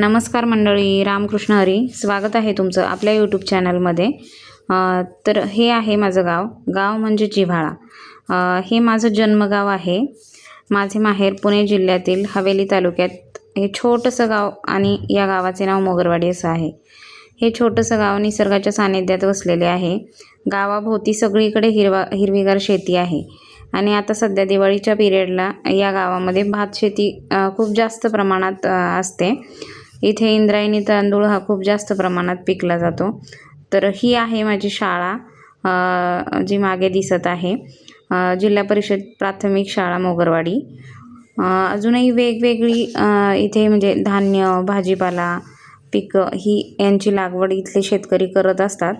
नमस्कार मंडळी रामकृष्ण हरी. स्वागत आहे तुमचं आपल्या यूट्यूब चॅनलमध्ये तर हे आहे माझं गाव. गाव म्हणजे जिव्हाळा. हे माझं जन्मगाव आहे. माझे माहेर पुणे जिल्ह्यातील हवेली तालुक्यात. हे छोटंसं गाव आणि या गावाचे नाव मोगरवाडी असं आहे. हे छोटंसं गाव निसर्गाच्या सानिध्यात वसलेले आहे. गावाभोवती सगळीकडे हिरवा हिरवीगार शेती आहे. आणि आता सध्या दिवाळीच्या पिरियडला या गावामध्ये भात शेती खूप जास्त प्रमाणात असते. इथे इंद्रायणी तांदूळ हा खूप जास्त प्रमाणात पिकला जातो. तर ही आहे माझी शाळा जी मागे दिसत आहे. जिल्हा परिषद प्राथमिक शाळा मोगरवाडी. अजूनही वेगवेगळी इथे म्हणजे धान्य भाजीपाला पिकं ही यांची लागवड इथले शेतकरी करत असतात.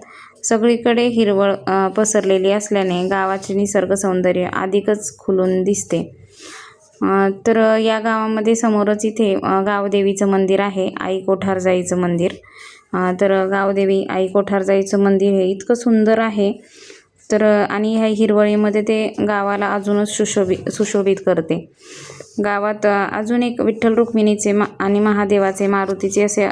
सगळीकडे हिरवळ पसरलेली असल्याने गावाचे निसर्ग सौंदर्य अधिकच खुलून दिसते. तर या गावामध्ये समोरच इथे गावदेवीचं मंदिर आहे आई कोठारजाईचं मंदिर. तर गावदेवी आई कोठारजाईचं मंदिर हे इतकं सुंदर आहे. तर आणि ह्या हिरवळीमध्ये ते गावाला अजूनच सुशोभित सुशोभित करते. गावात अजून एक विठ्ठल रुक्मिणीचे मा आणि महादेवाचे मारुतीचे असे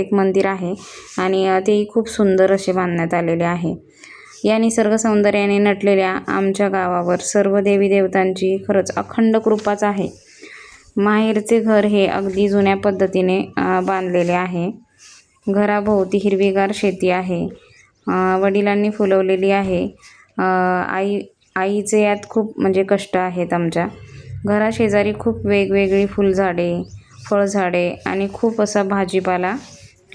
एक मंदिर आहे. आणि ते तेही खूप सुंदर असे बांधण्यात आलेले आहे. या निसर्ग सौंदर्याने नटलेल्या आमच्या गावावर सर्व देवी देवतांची खरंच अखंड कृपाच आहे. माहेरचे घर हे अगदी जुन्या पद्धतीने बांधलेले आहे. घराभोवती हिरवीगार शेती आहे. वडिलांनी फुलवलेली आहे. आई आईचे यात खूप म्हणजे कष्ट आहेत आमच्या. घराशेजारी खूप वेगवेगळी फुलझाडे फळझाडे आणि खूप असा भाजीपाला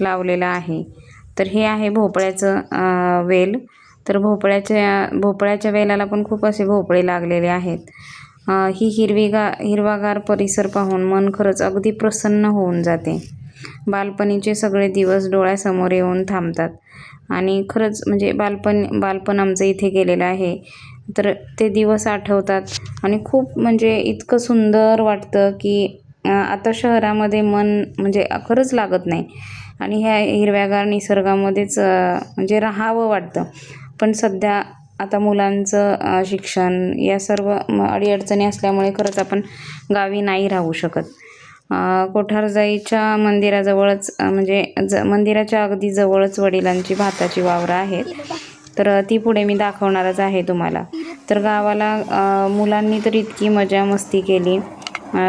लावलेला आहे. तर हे आहे भोपळ्याचं वेल. तर भोपळ्याच्या भोपळ्याच्या वेलाला पण खूप असे भोपळे लागलेले आहेत. ही हिरवीगा हिरवागार परिसर पाहून मन खरंच अगदी प्रसन्न होऊन जाते. बालपणीचे सगळे दिवस डोळ्यासमोर येऊन थांबतात. आणि खरंच म्हणजे बालपण बालपण आमचं इथे गेलेलं आहे. तर ते दिवस आठवतात. आणि खूप म्हणजे इतकं सुंदर वाटतं की आता शहरामध्ये मन म्हणजे खरंच लागत नाही. आणि ह्या हिरव्यागार निसर्गामध्येच म्हणजे राहावं वाटतं. पण सध्या आता मुलांचं शिक्षण या सर्व अडीअडचणी असल्यामुळे खरंच आपण गावी नाही राहू शकत. कोठारजाईच्या मंदिराजवळच म्हणजे ज मंदिराच्या अगदी जवळच वडिलांची भाताची वावरं आहेत. तर ती पुढे मी दाखवणारच आहे तुम्हाला. तर गावाला मुलांनी तर इतकी मजा मस्ती केली.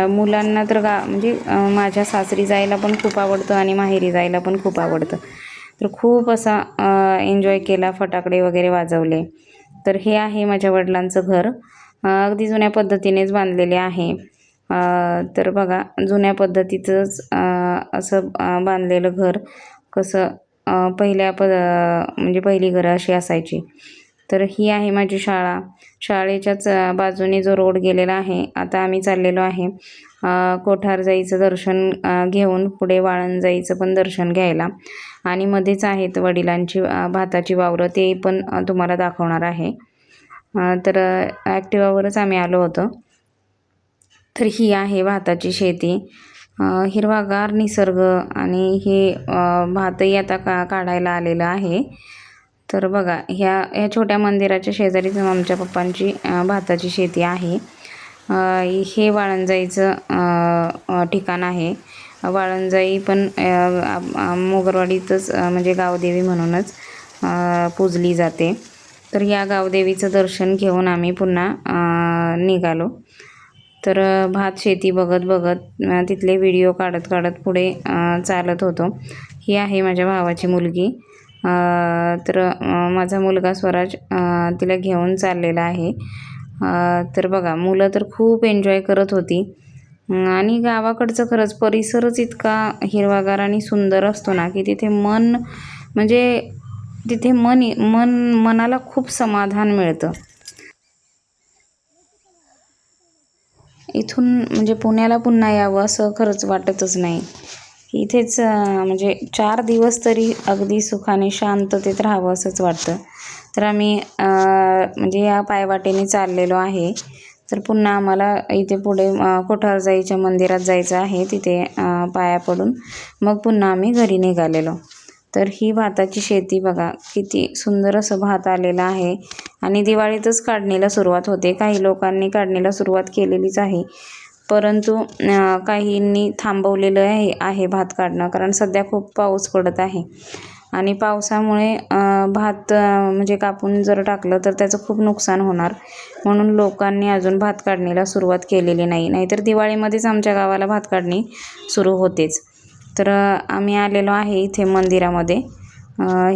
मुलांना तर गा म्हणजे माझ्या सासरी जायला पण खूप आवडतं आणि माहेरी जायला पण खूप आवडतं. तर खूप असा एन्जॉय केला फटाकडे वगैरे वाजवले. तर हे आहे माझ्या वडिलांचं घर. अगदी जुन्या पद्धतीनेच बांधलेले आहे. तर बघा जुन्या पद्धतीचंच असं बांधलेलं घर. कसं पहिल्या प म्हणजे पहिली घरं अशी असायची. तर ही आहे माझी शाळा. शाळेच्याच बाजूने जो रोड गेलेला आहे आता आम्ही चाललेलो आहे कोठारजाईचं दर्शन घेऊन पुढे वाळंजाईचं पण दर्शन घ्यायला. आणि मध्येच आहेत वडिलांची भाताची वावरं ते पण तुम्हाला दाखवणार आहे. तर ॲक्टिवावरच आम्ही आलो होतो. तर ही आहे भाताची शेती. हिरवागार निसर्ग आणि हे भातही आता का काढायला आलेलं आहे. तर बघा ह्या ह्या छोट्या मंदिराच्या शेजारीच आमच्या पप्पांची भाताची शेती आहे. हे वाळंजाईचं ठिकाण आहे. वाळंजाई पण मोगरवाडीतच म्हणजे गावदेवी म्हणूनच पूजली जाते. तर या गावदेवीचं दर्शन घेऊन आम्ही पुन्हा निघालो. तर भात शेती बघत बघत तिथले व्हिडिओ काढत काढत पुढे चालत होतो. ही आहे माझ्या भावाची मुलगी. तर माझा मुलगा स्वराज तिला घेऊन चाललेला आहे. तर बघा मुलं तर खूप एन्जॉय करत होती. आणि गावाकडचं खरंच परिसरच इतका हिरवागार आणि सुंदर असतो ना की तिथे मन म्हणजे तिथे मन मन मनाला खूप समाधान मिळतं. इथून म्हणजे पुण्याला पुन्हा यावं असं खरंच वाटतच नाही. इथेच म्हणजे चार दिवस तरी अगदी सुखाने शांततेत राहावं असंच वाटतं. तर आम्ही म्हणजे या पायवाटेने चाललेलो आहे. तर पुन्हा आम्हाला इथे पुढे कोठारजाईच्या मंदिरात जायचं आहे तिथे पाया पडून. मग पुन्हा आम्ही घरी निघालेलो. तर ही भाताची शेती बघा किती सुंदर असं भात आलेलं आहे. आणि दिवाळीतच काढणीला सुरुवात होते. काही लोकांनी काढणीला सुरुवात केलेलीच आहे. परंतु काहींनी थांबवलेलं आहे आहे भात काढणं. कारण सध्या खूप पाऊस पडत आहे. आणि पावसामुळे भात म्हणजे कापून जर टाकलं तर त्याचं खूप नुकसान होणार. म्हणून लोकांनी अजून भात काढणीला सुरुवात केलेली नाही. नाहीतर दिवाळीमध्येच आमच्या गावाला भात काढणी सुरू होतेच. तर आम्ही आलेलो आहे इथे मंदिरामध्ये.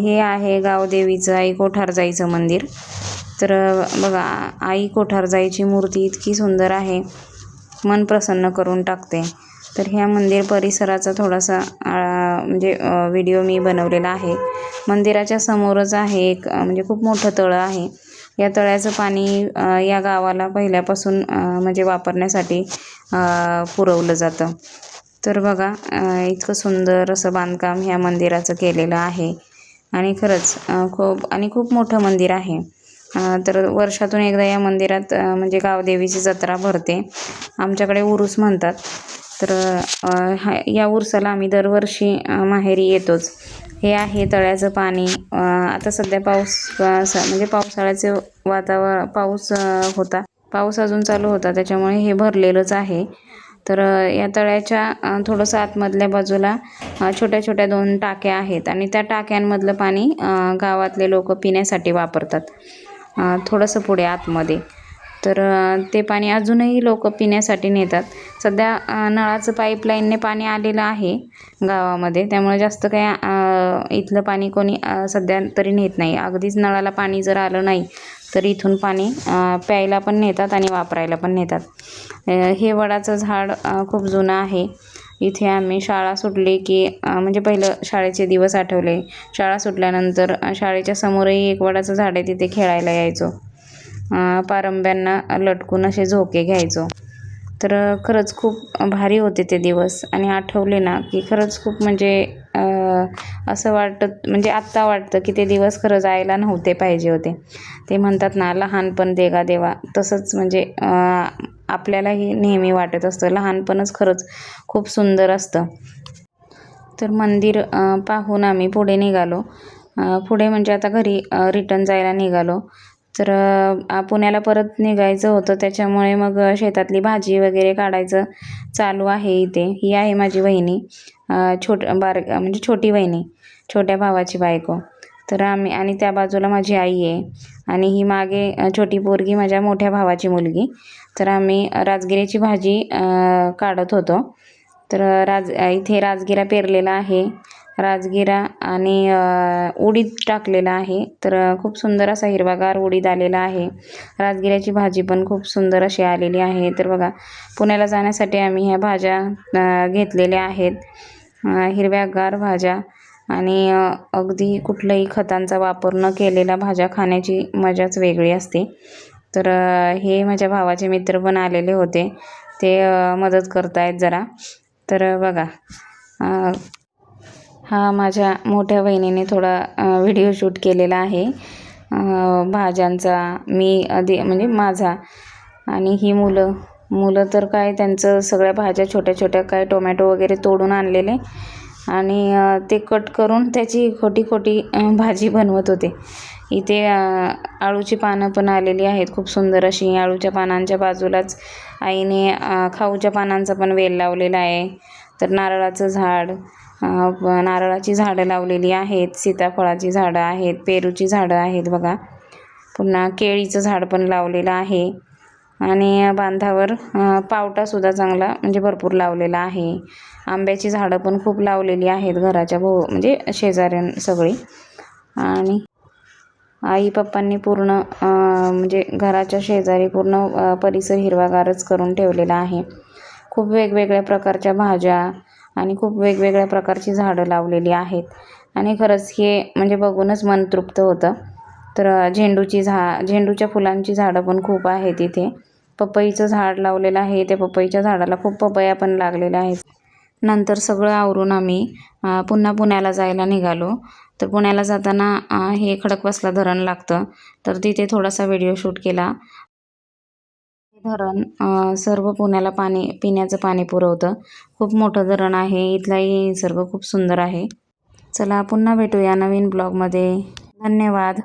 हे आहे गावदेवीचं आई कोठारजाईचं मंदिर. तर बघा आई कोठारजाईची मूर्ती इतकी सुंदर आहे. मन प्रसन्न करून टाकते. तर ह्या मंदिर परिसराचा थोडासा म्हणजे व्हिडिओ मी बनवलेला आहे. मंदिराच्या समोरच आहे एक म्हणजे खूप मोठं तळं आहे. या तळ्याचं पाणी या गावाला पहिल्यापासून म्हणजे वापरण्यासाठी पुरवलं जातं. तर बघा इतकं सुंदर असं बांधकाम ह्या मंदिराचं केलेलं आहे. आणि खरंच खूप आणि खूप मोठं मंदिर आहे. तर वर्षातून एकदा या मंदिरात म्हणजे गावदेवीची जत्रा भरते. आमच्याकडे उरूस म्हणतात. तर हा या उरसाला आम्ही दरवर्षी माहेरी येतोच. हे आहे तळ्याचं पाणी. आता सध्या पाऊस म्हणजे पावसाळ्याचे वातावरण पाऊस होता. पाऊस अजून चालू होता. त्याच्यामुळे हे भरलेलंच आहे. तर या तळ्याच्या थोडंसं आतमधल्या बाजूला छोट्या छोट्या दोन टाक्या आहेत. आणि त्या टाक्यांमधलं पाणी गावातले लोक पिण्यासाठी वापरतात. थोडंसं पुढे आतमध्ये. तर ते पाणी अजूनही लोक पिण्यासाठी नेतात. सध्या नळाचं पाईपलाईनने पाणी आलेलं आहे गावामध्ये. त्यामुळे जास्त काही इथलं पाणी कोणी सध्या तरी नेत नाही. अगदीच नळाला पाणी जर आलं नाही तर इथून पाणी प्यायला पण नेतात आणि वापरायला पण नेतात. हे वडाचं झाड खूप जुनं आहे. इथे आम्ही शाळा सुटली की म्हणजे पहिलं शाळेचे दिवस आठवले. शाळा सुटल्यानंतर शाळेच्या समोरही एक वडाचं झाड आहे तिथे खेळायला यायचो. पारंब्यांना लटकून असे झोके घ्यायचो. तर खरंच खूप भारी होते ते दिवस. आणि आठवले ना की खरंच खूप म्हणजे असं वाटत म्हणजे आत्ता वाटतं की ते दिवस खरं जायला नव्हते पाहिजे होते. ते म्हणतात ना लहानपण देगा देवा. तसंच म्हणजे आपल्यालाही नेहमी वाटत असतं. लहानपणच खरंच खूप सुंदर असतं. तर मंदिर पाहून आम्ही पुढे निघालो. पुढे म्हणजे आता घरी रिटर्न जायला निघालो. तर पुण्याला परत निघायचं होतं. त्याच्यामुळे मग शेतातली भाजी वगैरे काढायचं चालू आहे इथे. ही आहे माझी वहिनी. छोट बार म्हणजे छोटी वहिनी. छोट्या भावाची बायको. तर आम्ही आणि त्या बाजूला माझी आई आहे. आणि ही मागे छोटी पोरगी माझ्या मोठ्या भावाची मुलगी. तर आम्ही राजगिऱ्याची भाजी काढत होतो. तर राज इथे राजगिरा पेरलेला आहे. राजगिरा आणि उडीद टाकलेला आहे. तर खूप सुंदर असा हिरवागार उडीद आलेला आहे. राजगिऱ्याची भाजी पण खूप सुंदर अशी आलेली आहे. तर बघा पुण्याला जाण्यासाठी आम्ही ह्या भाज्या घेतलेल्या आहेत. हिरव्यागार भाज्या आणि अगदी कुठल्याही खतांचा वापर न केलेल्या भाज्या खाण्याची मजाच वेगळी असते. तर हे माझ्या भावाचे मित्र पण आलेले होते. ते मदत मदत करतायत जरा. तर बघा हा माझ्या मोठ्या बहिणीने थोडा व्हिडिओ शूट केलेला आहे. भाज्यांचा मी आधी म्हणजे माझा आणि ही मुलं. मुलं तर काय त्यांचं सगळ्या भाज्या छोट्या छोट्या काय टोमॅटो वगैरे तोडून आणलेले आणि ते कट करून त्याची खोटी खोटी भाजी बनवत होते. इथे आळूची पानं पण आलेली आहेत. खूप सुंदर अशी आळूच्या पानांच्या बाजूलाच आईने खाऊच्या पानांचा पण वेल लावलेला आहे. तर नारळाचं झाड नारळाची झाडं लावलेली आहेत. सीताफळाची झाडं आहेत. पेरूची झाडं आहेत बघा. पुन्हा केळीचं झाड पण लावलेलं आहे. आणि बांधावर पावटासुद्धा चांगला म्हणजे भरपूर लावलेला आहे. आंब्याची झाडं पण खूप लावलेली आहेत घराच्या भो म्हणजे शेजाऱ्यां सगळी. आणि आई पप्पांनी पूर्ण म्हणजे घराच्या शेजारी पूर्ण परिसर हिरवागारच करून ठेवलेला आहे. खूप वेगवेगळ्या प्रकारच्या भाज्या आणि खूप वेगवेगळ्या प्रकारची झाडं लावलेली आहेत. आणि खरंच हे म्हणजे बघूनच मन तृप्त होतं. तर झेंडूची झा झेंडूच्या फुलांची झाडं पण खूप आहेत इथे. पपईचं झाड लावलेलं आहे. त्या पपईच्या झाडाला खूप पपया पण लागलेल्या आहेत. नंतर सगळं आवरून आम्ही पुन्हा पुण्याला जायला निघालो. तर पुण्याला जाताना हे खडकवासला धरण लागतं. तर तिथे थोडासा व्हिडिओ शूट केला. धरण सर्व पुण्याला पाणी पिण्याचं पाणी पुरवतं. खूप मोठं धरण आहे. इथलाही निसर्ग खूप सुंदर आहे. चला पुन्हा भेटूया नवीन ब्लॉगमध्ये. धन्यवाद.